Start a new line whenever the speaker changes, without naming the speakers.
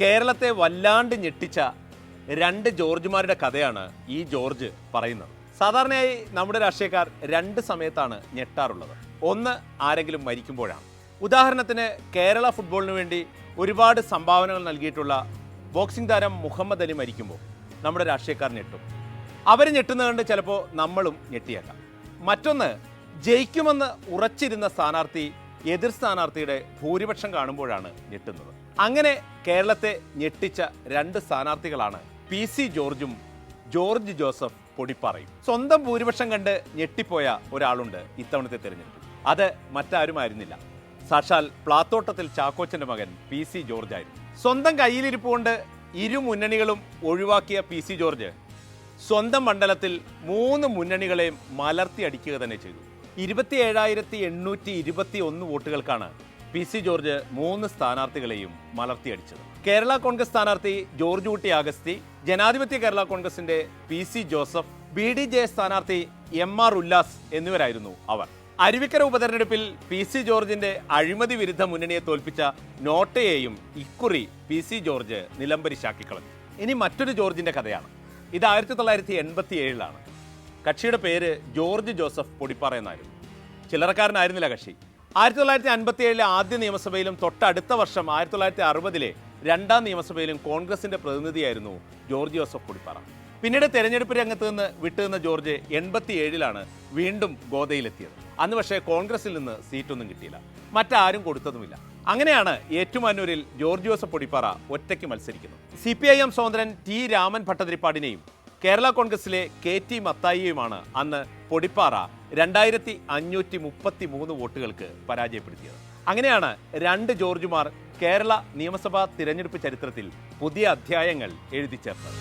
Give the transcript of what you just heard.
കേരളത്തെ വല്ലാണ്ട് ഞെട്ടിച്ച രണ്ട് ജോർജുമാരുടെ കഥയാണ് ഈ ജോർജ് പറയുന്നത്. സാധാരണയായി നമ്മുടെ രാഷ്ട്രീയക്കാർ രണ്ട് സമയത്താണ് ഞെട്ടാറുള്ളത്. ഒന്ന് ആരെങ്കിലും മരിക്കുമ്പോഴാണ്. ഉദാഹരണത്തിന് കേരള ഫുട്ബോളിന് വേണ്ടി ഒരുപാട് സംഭാവനകൾ നൽകിയിട്ടുള്ള ബോക്സിംഗ് താരം മുഹമ്മദ് അലി മരിക്കുമ്പോൾ നമ്മുടെ രാഷ്ട്രീയക്കാർ ഞെട്ടും. അവർ ഞെട്ടുന്നത് കണ്ട് ചിലപ്പോൾ നമ്മളും ഞെട്ടിയേക്കാം. മറ്റൊന്ന് ജയിക്കുമെന്ന് ഉറച്ചിരുന്ന സ്ഥാനാർത്ഥി എതിർ സ്ഥാനാർത്ഥിയുടെ ഭൂരിപക്ഷം കാണുമ്പോഴാണ് ഞെട്ടുന്നത്. അങ്ങനെ കേരളത്തെ ഞെട്ടിച്ച രണ്ട് സ്ഥാനാർത്ഥികളാണ് പി സി ജോർജും ജോർജ് ജോസഫ് പൊടിപ്പാറയും. സ്വന്തം ഭൂരിപക്ഷം കണ്ട് ഞെട്ടിപ്പോയ ഒരാളുണ്ട് ഇത്തവണത്തെ തെരഞ്ഞെടുപ്പിൽ. അത് മറ്റാരുമായിരുന്നില്ല. സാക്ഷാൽ പ്ലാത്തോട്ടത്തിൽ ചാക്കോച്ചന്റെ മകൻ പി സി ജോർജ് ആയിരുന്നു സ്വന്തം കയ്യിലിരിപ്പ് കൊണ്ട് ഇരു മുന്നണികളും ഒഴിവാക്കിയ പി സി ജോർജ് സ്വന്തം മണ്ഡലത്തിൽ മൂന്ന് മുന്നണികളെയും മലർത്തി അടിക്കുക തന്നെ ചെയ്തു. ഇരുപത്തി ഏഴായിരത്തി എണ്ണൂറ്റി ഇരുപത്തി ഒന്ന് വോട്ടുകൾക്കാണ് പി സി ജോർജ് മൂന്ന് സ്ഥാനാർത്ഥികളെയും മലർത്തിയടിച്ചത്. കേരള കോൺഗ്രസ് സ്ഥാനാർത്ഥി ജോർജ് കുട്ടി അഗസ്തി ജനാധിപത്യ കേരള കോൺഗ്രസിന്റെ P C Joseph B D J സ്ഥാനാർത്ഥി എം ആർ ഉല്ലാസ് എന്നിവരായിരുന്നു അവർ. അരുവിക്കര ഉപതെരഞ്ഞെടുപ്പിൽ പി സി ജോർജിന്റെ അഴിമതി വിരുദ്ധ മുന്നണിയെ തോൽപ്പിച്ച നോട്ടയെയും ഇക്കുറി പി സി ജോർജ് നിലംപരിശാക്കിക്കളഞ്ഞു. ഇനി മറ്റൊരു ജോർജിന്റെ കഥയാണ്. ഇത് ആയിരത്തി തൊള്ളായിരത്തി എൺപത്തി ഏഴിലാണ് കക്ഷിയുടെ പേര് ജോർജ് ജോസഫ് പൊടിപ്പാറ എന്നായിരുന്നു. ചില്ലറക്കാരനായിരുന്നില്ല കക്ഷി. ആയിരത്തി തൊള്ളായിരത്തി അൻപത്തി ഏഴിലെ ആദ്യ നിയമസഭയിലും തൊട്ടടുത്ത വർഷം ആയിരത്തി തൊള്ളായിരത്തി അറുപതിലെ രണ്ടാം നിയമസഭയിലും കോൺഗ്രസിന്റെ പ്രതിനിധിയായിരുന്നു ജോർജ് ജോസഫ് കുടിപ്പാറ. പിന്നീട് തെരഞ്ഞെടുപ്പ് രംഗത്ത് നിന്ന് വിട്ടുനിന്ന ജോർജ് എൺപത്തി ഏഴിലാണ് വീണ്ടും ഗോദയിലെത്തിയത്. അന്ന് പക്ഷേ കോൺഗ്രസിൽ നിന്ന് സീറ്റൊന്നും കിട്ടിയില്ല. മറ്റാരും കൊടുത്തതുമില്ല. അങ്ങനെയാണ് ഏറ്റുമാനൂരിൽ ജോർജ് ജോസഫ് പൊടിപ്പാറ ഒറ്റയ്ക്ക് മത്സരിക്കുന്നത്. സി പി ഐ എം സ്വതന്ത്രൻ ടി രാമൻ ഭട്ടതിരിപ്പാടിനെയും കേരള കോൺഗ്രസിലെ കെ ടി മത്തായിയുമാണ് അന്ന് പൊടിപ്പാറ രണ്ടായിരത്തി അഞ്ഞൂറ്റി മുപ്പത്തി മൂന്ന് വോട്ടുകൾക്ക് പരാജയപ്പെടുത്തിയത്. അങ്ങനെയാണ് രണ്ട് ജോർജുമാർ കേരള നിയമസഭാ തിരഞ്ഞെടുപ്പ് ചരിത്രത്തിൽ പുതിയ അധ്യായങ്ങൾ എഴുതി ചേർത്തത്